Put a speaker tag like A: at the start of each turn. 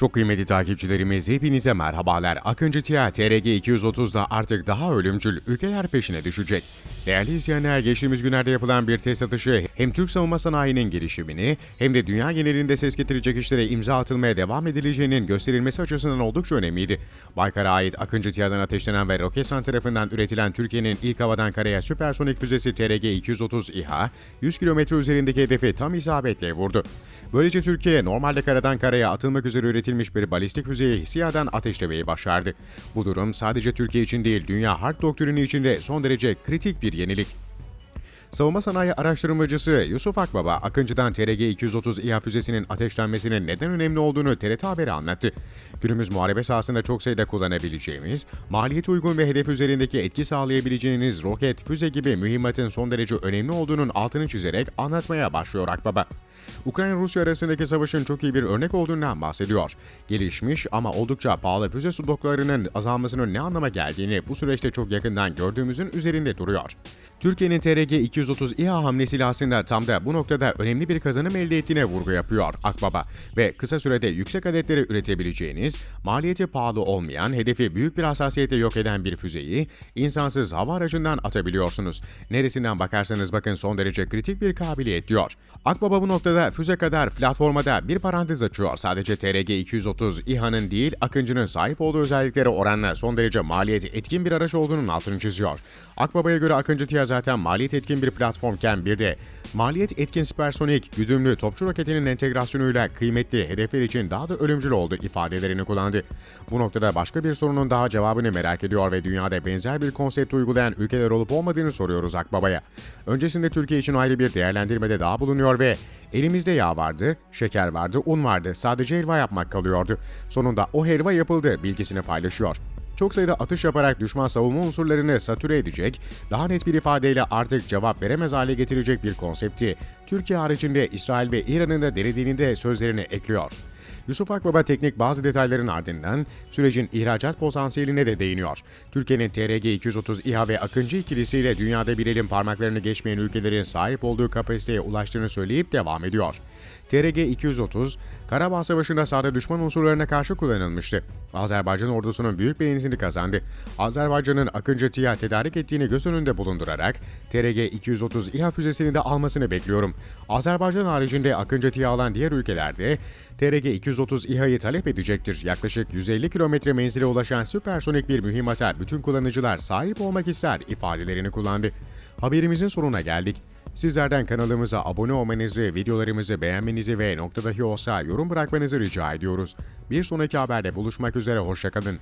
A: Çok kıymetli takipçilerimiz hepinize merhabalar. Akıncı TİA TRG 230'da artık daha ölümcül ülkeler peşine düşecek. Değerli izleyenler geçtiğimiz günlerde yapılan bir test atışı hem Türk savunma sanayinin gelişimini hem de dünya genelinde ses getirecek işlere imza atılmaya devam edileceğinin gösterilmesi açısından oldukça önemliydi. Baykar'a ait Akıncı TİA'dan ateşlenen ve Roketsan tarafından üretilen Türkiye'nin ilk havadan karaya süpersonik füzesi TRG 230 İHA 100 kilometre üzerindeki hedefi tam isabetle vurdu. Böylece Türkiye normalde karadan karaya atılmak üzere üretilmiş bir balistik füzeyi SİHA'dan ateşlemeyi başardı. Bu durum sadece Türkiye için değil, dünya harp doktrini için de son derece kritik bir yenilik. Savunma sanayi araştırmacısı Yusuf Akbaba, Akıncı'dan TRG-230 İHA füzesinin ateşlenmesinin neden önemli olduğunu TRT Haber'e anlattı. Günümüz muharebe sahasında çok sayıda kullanabileceğimiz, maliyet uygun ve hedef üzerindeki etki sağlayabileceğiniz roket, füze gibi mühimmatın son derece önemli olduğunun altını çizerek anlatmaya başlıyor Akbaba. Ukrayna-Rusya arasındaki savaşın çok iyi bir örnek olduğundan bahsediyor. Gelişmiş ama oldukça pahalı füze stoklarının azalmasının ne anlama geldiğini bu süreçte çok yakından gördüğümüzün üzerinde duruyor. Türkiye'nin TRG-230 İHA hamlesiyle aslında tam da bu noktada önemli bir kazanım elde ettiğine vurgu yapıyor Akbaba ve kısa sürede yüksek adetleri üretebileceğiniz, maliyeti pahalı olmayan, hedefi büyük bir hassasiyete yok eden bir füzeyi insansız hava aracından atabiliyorsunuz. Neresinden bakarsanız bakın son derece kritik bir kabiliyet diyor. Akbaba bu noktada füze kadar platforma da bir parantez açıyor. Sadece TRG-230 İHA'nın değil Akıncı'nın sahip olduğu özelliklere oranla son derece maliyeti etkin bir araç olduğunun altını çiziyor. Akbaba'ya göre Akıncı TİA zaten maliyet etkin bir platformken bir de maliyet etkin süpersonik güdümlü topçu roketinin entegrasyonuyla kıymetli hedefler için daha da ölümcül oldu ifadelerini kullandı. Bu noktada başka bir sorunun daha cevabını merak ediyor ve dünyada benzer bir konsept uygulayan ülkeler olup olmadığını soruyoruz Akbaba'ya. Öncesinde Türkiye için ayrı bir değerlendirmede daha bulunuyor ve Elimizde yağ vardı, şeker vardı, un vardı. Sadece helva yapmak kalıyordu. Sonunda o helva yapıldı bilgisini paylaşıyor. Çok sayıda atış yaparak düşman savunma unsurlarını satüre edecek, daha net bir ifadeyle artık cevap veremez hale getirecek bir konsepti Türkiye haricinde İsrail ve İran'ın da denediğini de sözlerine ekliyor. Yusuf Akbaba teknik bazı detayların ardından sürecin ihracat potansiyeline de değiniyor. Türkiye'nin TRG-230 İHA ve Akıncı ikilisiyle dünyada bir elin parmaklarını geçmeyen ülkelerin sahip olduğu kapasiteye ulaştığını söyleyip devam ediyor. TRG-230, Karabağ Savaşı'nda sahada düşman unsurlarına karşı kullanılmıştı. Azerbaycan ordusunun büyük beğenisini kazandı. Azerbaycan'ın Akıncı TİA tedarik ettiğini göz önünde bulundurarak TRG-230 İHA füzesini de almasını bekliyorum. Azerbaycan haricinde Akıncı TİA alan diğer ülkelerde TRG-230 İHA'yı talep edecektir. Yaklaşık 150 kilometre menzile ulaşan süpersonik bir mühimmata bütün kullanıcılar sahip olmak ister ifadelerini kullandı. Haberimizin sonuna geldik. Sizlerden kanalımıza abone olmanızı, videolarımızı beğenmenizi ve nokta dahi olsa yorum bırakmanızı rica ediyoruz. Bir sonraki haberde buluşmak üzere, hoşçakalın.